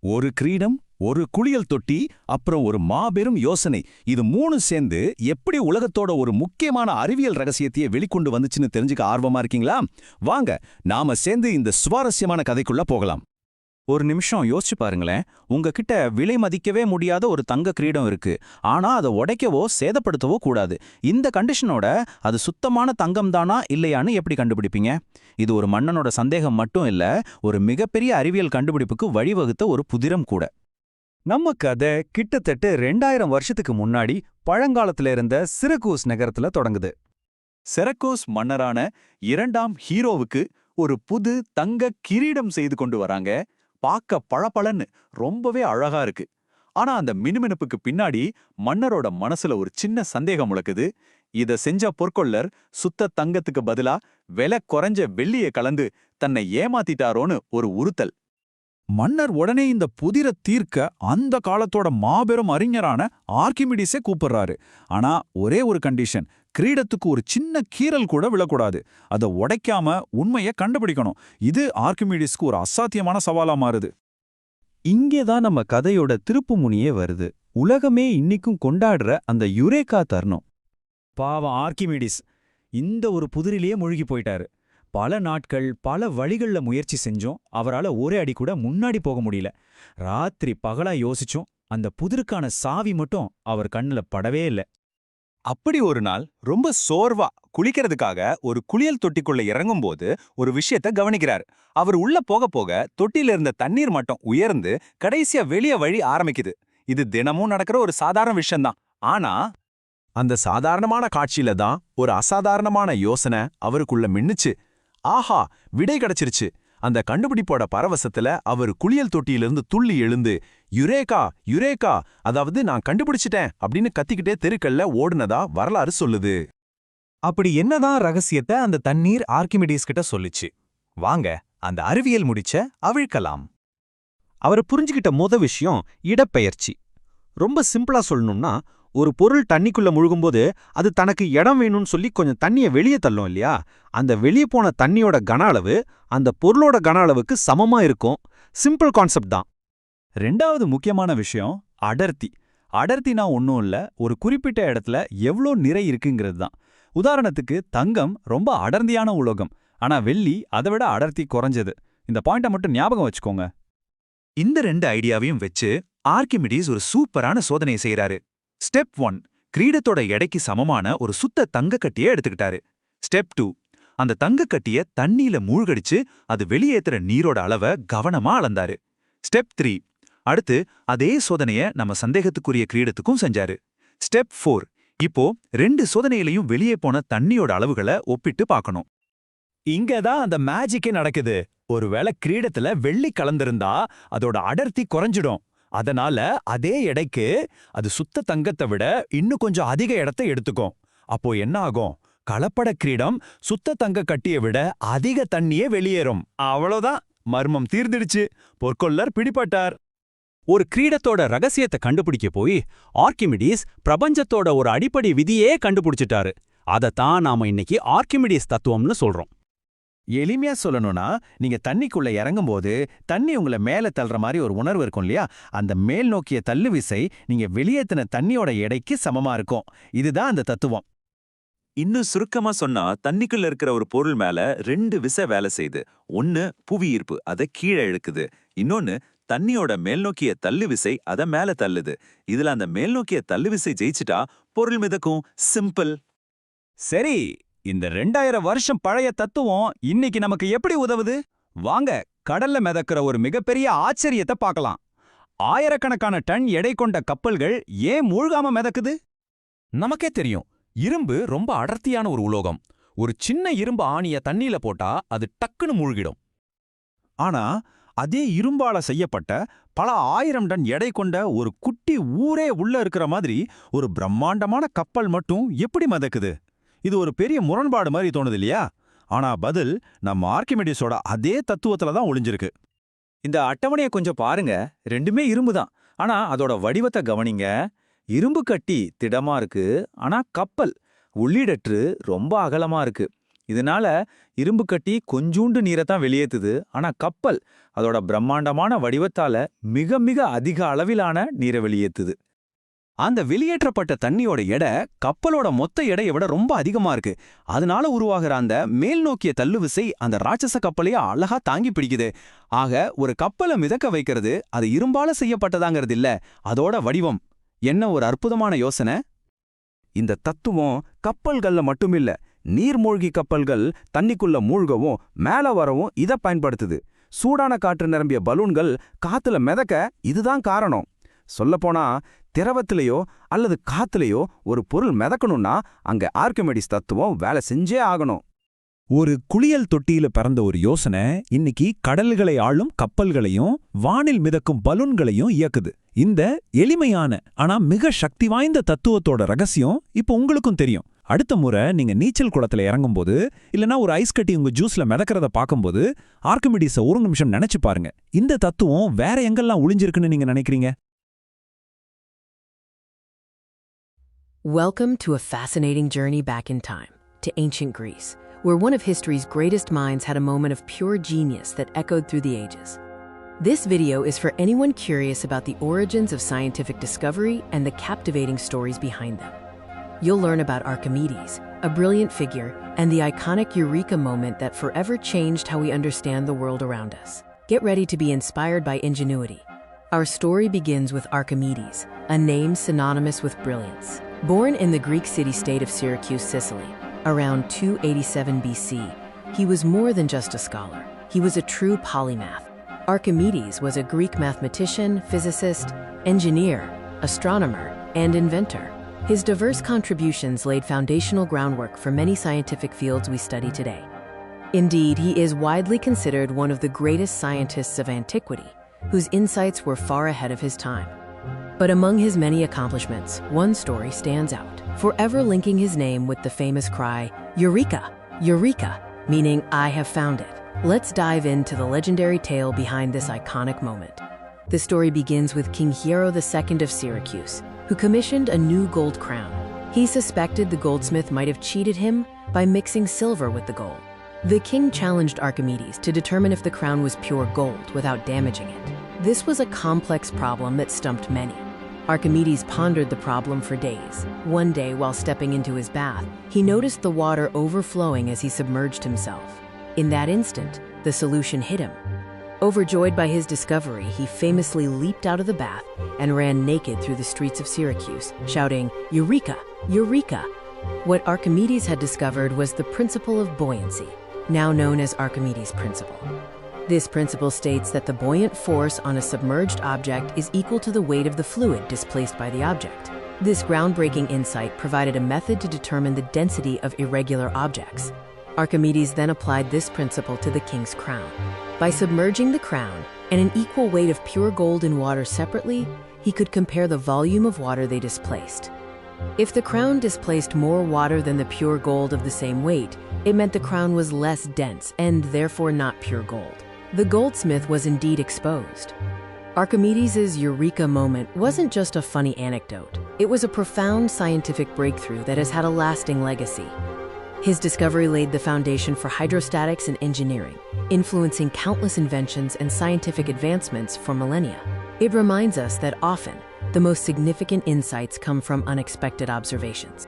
ஒரு கிரீடம் ஒரு குளியல் தொட்டி அப்புறம் ஒரு மாபெரும் யோசனை. இது மூணு சேர்ந்து எப்படி உலகத்தோட ஒரு முக்கியமான அறிவியல் ரகசியத்தையே வெளிக்கொண்டு வந்துச்சுன்னு தெரிஞ்சுக்க ஆர்வமா இருக்கீங்களா? வாங்க நாம சேர்ந்து இந்த சுவாரஸ்யமான கதைக்குள்ள போகலாம். ஒரு நிமிஷம் யோசிச்சு பாருங்களேன். உங்ககிட்ட விலை மதிக்கவே முடியாத ஒரு தங்க கிரீடம் இருக்கு. ஆனா அதை உடைக்கவோ சேதப்படுத்தவோ கூடாது. இந்த கண்டிஷனோட அது சுத்தமான தங்கம் தானா இல்லையான்னு எப்படி கண்டுபிடிப்பீங்க? இது ஒரு மன்னனோட சந்தேகம் மட்டும் இல்ல ஒரு மிகப்பெரிய அறிவியல் கண்டுபிடிப்புக்கு வழிவகுத்த ஒரு புதிரம் கூட. நம்ம கதை கிட்டத்தட்ட ரெண்டாயிரம் வருஷத்துக்கு முன்னாடி பழங்காலத்துல இருந்த சிரகூஸ் நகரத்துல தொடங்குது. செரக்கோஸ் மன்னரான இரண்டாம் ஹீரோவுக்கு ஒரு புது தங்க கிரீடம் செய்து கொண்டு வராங்க. பார்க்க பளபளன்னு ரொம்பவே அழகா இருக்கு. ஆனா அந்த மினுமினுப்புக்கு பின்னாடி மன்னரோட மனசுல ஒரு சின்ன சந்தேகம் முழக்குது இத செஞ்ச பொற்கொள்ளர் சுத்த தங்கத்துக்கு பதிலா விலை குறைஞ்ச வெள்ளிய கலந்து தன்னை ஏமாத்திட்டாரோன்னு ஒரு உறுத்தல். மன்னர் உடனே இந்த புதிர தீர்க்க அந்த காலத்தோட மாபெரும் அறிஞரான ஆர்கிமிடிஸே கூப்பிடுறாரு. ஆனா ஒரே ஒரு கண்டிஷன் கிரீடத்துக்கு ஒரு சின்ன கீறல் கூட விழக்கூடாது. அதை உடைக்காம உண்மையை கண்டுபிடிக்கணும். இது ஆர்கிமிடிஸ்க்கு ஒரு அசாத்தியமான சவாலா மாறுது. இங்கேதான் நம்ம கதையோட திருப்புமுனியே வருது. உலகமே இன்னிக்கும் கொண்டாடுற அந்த யுரேகா தருணம். பாவம் ஆர்கிமிடிஸ் இந்த ஒரு புதிரிலேயே மூழ்கி போயிட்டாரு. பல நாட்கள் பல வழிகள்ல முயற்சி செஞ்சோம். அவரால ஒரே அடி கூட முன்னாடி போக முடியல. ராத்திரி பகலா யோசிச்சோம். அந்த புதிருக்கான சாவி மட்டும் அவர் கண்ணுல படவே இல்ல. அப்படி ஒரு நாள் ரொம்ப சோர்வா குளிக்கிறதுக்காக ஒரு குளியல் தொட்டிக்குள்ள இறங்கும் போது ஒரு விஷயத்த கவனிக்கிறார். அவர் உள்ள போக போக தொட்டில இருந்த தண்ணீர் மட்டம் உயர்ந்து கடைசியா வெளிய வழி ஆரம்பிக்குது. இது தினமும் நடக்கிற ஒரு சாதாரண விஷயம்தான். ஆனா அந்த சாதாரணமான காட்சியில தான் ஒரு அசாதாரணமான யோசனை அவருக்குள்ள மின்னுச்சு. ஆஹா விடை கிடைச்சிருச்சு. அந்த கண்டுபிடிப்போட பரவசத்துல அவர் குளியல் தொட்டியிலிருந்து துள்ளி எழுந்து யுரேகா யுரேகா அதாவது நான் கண்டுபிடிச்சிட்டேன் அப்படின்னு கத்திக்கிட்டே தெருக்கல்ல ஓடுனதா வரலாறு சொல்லுது. அப்படி என்னதான் ரகசியத்தை அந்த தண்ணீர் ஆர்கிமிடிஸ் கிட்ட சொல்லுச்சு. வாங்க அந்த அறிவியல் முடிச்ச அவிழ்க்கலாம். அவர் புரிஞ்சுகிட்ட முத விஷயம் இடப்பெயர்ச்சி. ரொம்ப சிம்பிளா சொல்லணும்னா ஒரு பொருள் தண்ணிக்குள்ள முழுகும்போது அது தனக்கு இடம் வேணும்னு சொல்லி கொஞ்சம் தண்ணியை வெளியே தள்ளும் இல்லையா? அந்த வெளியே போன தண்ணியோட கன அளவு அந்த பொருளோட கன அளவுக்கு சமமா இருக்கும். சிம்பிள் கான்செப்ட் தான். ரெண்டாவது முக்கியமான விஷயம் அடர்த்தி. அடர்த்தினா ஒன்றும் இல்ல ஒரு குறிப்பிட்ட இடத்துல எவ்வளோ நிறை இருக்குங்கிறது தான். உதாரணத்துக்கு தங்கம் ரொம்ப அடர்ந்தியான உலோகம். ஆனா வெள்ளி அதை விட அடர்த்தி குறைஞ்சது. இந்த பாயிண்ட்டை மட்டும் ஞாபகம் வச்சுக்கோங்க. இந்த ரெண்டு ஐடியாவையும் வச்சு ஆர்கிமிடிஸ் ஒரு சூப்பரான சோதனையை செய்யறாரு ஸ்டெப் ஒன் கிரீடத்தோட எடைக்கு சமமான ஒரு சுத்த தங்கக்கட்டியை எடுத்துக்கிட்டாரு. ஸ்டெப் டூ அந்த தங்கக்கட்டிய தண்ணியில மூழ்கடிச்சு அது வெளியேத்துற நீரோட அளவை கவனமா அளந்தாரு. ஸ்டெப் த்ரீ அடுத்து அதே சோதனைய நம்ம சந்தேகத்துக்குரிய கிரீடத்துக்கும் செஞ்சாரு. ஸ்டெப் ஃபோர் இப்போ ரெண்டு சோதனையிலையும் வெளியே போன தண்ணியோட அளவுகளை ஒப்பிட்டு பார்க்கணும். இங்க தான் அந்த மேஜிக்கே நடக்குது. ஒருவேளை கிரீடத்துல வெள்ளி கலந்திருந்தா அதோட அடர்த்தி குறைஞ்சிடும். அதனால அதே எடைக்கு அது சுத்த தங்கத்தை விட இன்னும் கொஞ்சம் அதிக இடத்தை எடுத்துக்கும் அப்போ என்ன ஆகும் கலப்பட கிரீடம் சுத்த தங்க கட்டியை விட அதிக தண்ணியே வெளியேறும். அவ்வளோதான். மர்மம் தீர்ந்துடுச்சு. பொற்கொள்ளர் பிடிபட்டார். ஒரு கிரீடத்தோட ரகசியத்தை கண்டுபிடிக்க போய் ஆர்கிமிடிஸ் பிரபஞ்சத்தோட ஒரு அடிப்படை விதியே கண்டுபிடிச்சிட்டாரு. அதைத்தான் நாம இன்னைக்கு ஆர்கிமிடிஸ் தத்துவம்னு சொல்றோம். எளிமையா சொல்லணும்னா நீங்க தண்ணிக்குள்ள இறங்கும்போது தண்ணி உங்களை மேல தள்ளுற மாதிரி ஒரு உணர்வு இருக்கும் இல்லையா? அந்த மேல் நோக்கிய தள்ளு விசை நீங்க வெளியேத்தின தண்ணியோட எடைக்கு சமமா இருக்கும். இதுதான் அந்த தத்துவம். இன்னும் சுருக்கமா சொன்னா தண்ணிக்குள்ள இருக்கிற ஒரு பொருள் மேல ரெண்டு விசை வேலை செய்யுது. ஒன்னு புவியீர்ப்பு அதை கீழே இழுக்குது. இன்னொன்னு தண்ணியோட மேல்நோக்கிய தள்ளு விசை அதை மேல தள்ளுது. இதுல அந்த மேல்நோக்கிய தள்ளு விசை ஜெயிச்சிட்டா பொருள் மிதக்கும். சிம்பிள். சரி. இந்த ரெண்டாயிரம் வருஷம் பழைய தத்துவம் இன்னைக்கு நமக்கு எப்படி உதவுது? வாங்க கடல்ல மிதக்கிற ஒரு மிகப்பெரிய ஆச்சரியத்தை பார்க்கலாம். ஆயிரக்கணக்கான டன் எடை கொண்ட கப்பல்கள் ஏன் மூழ்காம மிதக்குது? நமக்கே தெரியும் இரும்பு ரொம்ப அடர்த்தியான ஒரு உலோகம். ஒரு சின்ன இரும்பு ஆணிய தண்ணியில போட்டா அது டக்குன்னு மூழ்கிடும். ஆனா அதே இரும்பால செய்யப்பட்ட பல ஆயிரம் டன் எடை கொண்ட ஒரு குட்டி ஊரே உள்ள இருக்கிற மாதிரி ஒரு பிரம்மாண்டமான கப்பல் மட்டும் எப்படி மிதக்குது? இது ஒரு பெரிய முரண்பாடு மாதிரி தோணுது இல்லையா ஆனா பதில் நம்ம ஆர்கிமெடிஸோட அதே தத்துவத்துல தான் ஒளிஞ்சிருக்கு. இந்த அட்டவணையை கொஞ்சம் பாருங்க. ரெண்டுமே இரும்பு தான். ஆனா அதோட வடிவத்தை கவனிங்க. இரும்பு கட்டி திடமா இருக்கு. ஆனா கப்பல் உள்ளீடற்று ரொம்ப அகலமா இருக்கு. இதனால இரும்பு கட்டி கொஞ்சூண்டு நீரை தான் வெளியேத்துது. ஆனா கப்பல் அதோட பிரம்மாண்டமான வடிவத்தால மிக மிக அதிக அளவிலான நீரை வெளியேத்துது. அந்த வெளியேற்றப்பட்ட தண்ணியோட எடை கப்பலோட மொத்த எடையை விட ரொம்ப அதிகமா இருக்கு. அதனால உருவாகிற அந்த மேல் நோக்கிய தள்ளுவிசை அந்த ராட்சச கப்பலையே அழகா தாங்கி பிடிக்குது. ஆக ஒரு கப்பலை மிதக்க வைக்கிறது அது இரும்பால செய்யப்பட்டதாங்கிறது இல்ல அதோட வடிவம். என்ன ஒரு அற்புதமான யோசனை? இந்த தத்துவம் கப்பல்கள்ல மட்டுமில்ல நீர்மூழ்கி கப்பல்கள் தண்ணிக்குள்ள மூழ்கவும் மேல வரவும் இத பயன்படுத்துது. சூடான காற்று நிரம்பிய பலூன்கள் காத்துல மிதக்க இதுதான் காரணம். சொல்லப்போனா திரவத்திலேயோ அல்லது காத்துலயோ ஒரு பொருள் மிதக்கணும்னா அங்க ஆர்கமெடிஸ் தத்துவம் வேலை செஞ்சே ஆகணும். ஒரு குளியல் தொட்டியில பிறந்த ஒரு யோசனை இன்னைக்கு கடல்களை ஆளும் கப்பல்களையும் வானில் மிதக்கும் பலூன்களையும் இயக்குது. இந்த எளிமையான ஆனா மிக சக்தி வாய்ந்த தத்துவத்தோட ரகசியம் இப்போ உங்களுக்கும் தெரியும். அடுத்த முறை நீங்க நீச்சல் குளத்துல இறங்கும்போது இல்லனா ஒரு ஐஸ் கட்டி உங்க ஜூஸ்ல மிதக்கிறத பார்க்கும்போது ஆர்கிமிடிஸ ஒரு நிமிஷம் நினைச்சு பாருங்க. இந்த தத்துவம் வேற எங்கெல்லாம் ஒளிஞ்சிருக்குன்னு நீங்க நினைக்கிறீங்க? Welcome to a fascinating journey back in time, to ancient Greece, where one of history's greatest minds had a moment of pure genius that echoed through the ages. This video is for anyone curious about the origins of scientific discovery and the captivating stories behind them. You'll learn about Archimedes, a brilliant figure, and the iconic Eureka moment that forever changed how we understand the world around us. Get ready to be inspired by ingenuity. Our story begins with Archimedes, a name synonymous with brilliance. Born in the Greek city state of Syracuse, Sicily, around 287 BC, he was more than just a scholar. He was a true polymath. Archimedes was a Greek mathematician, physicist, engineer, astronomer, and inventor. His diverse contributions laid foundational groundwork for many scientific fields we study today. Indeed, he is widely considered one of the greatest scientists of antiquity, whose insights were far ahead of his time. But among his many accomplishments, one story stands out, forever linking his name with the famous cry, Eureka! Eureka! meaning I have found it. Let's dive into the legendary tale behind this iconic moment. The story begins with King Hiero II of Syracuse, who commissioned a new gold crown. He suspected the goldsmith might have cheated him by mixing silver with the gold. The king challenged Archimedes to determine if the crown was pure gold without damaging it. This was a complex problem that stumped many. Archimedes pondered the problem for days. One day, while stepping into his bath, he noticed the water overflowing as he submerged himself. In that instant, the solution hit him. Overjoyed by his discovery, he famously leaped out of the bath and ran naked through the streets of Syracuse, shouting, Eureka! Eureka! What Archimedes had discovered was the principle of buoyancy, now known as Archimedes' principle. This principle states that the buoyant force on a submerged object is equal to the weight of the fluid displaced by the object. This groundbreaking insight provided a method to determine the density of irregular objects. Archimedes then applied this principle to the king's crown. By submerging the crown and an equal weight of pure gold in water separately, he could compare the volume of water they displaced. If the crown displaced more water than the pure gold of the same weight, it meant the crown was less dense and therefore not pure gold. The goldsmith was indeed exposed. Archimedes' Eureka moment wasn't just a funny anecdote. It was a profound scientific breakthrough that has had a lasting legacy. His discovery laid the foundation for hydrostatics and engineering, influencing countless inventions and scientific advancements for millennia. It reminds us that often, the most significant insights come from unexpected observations.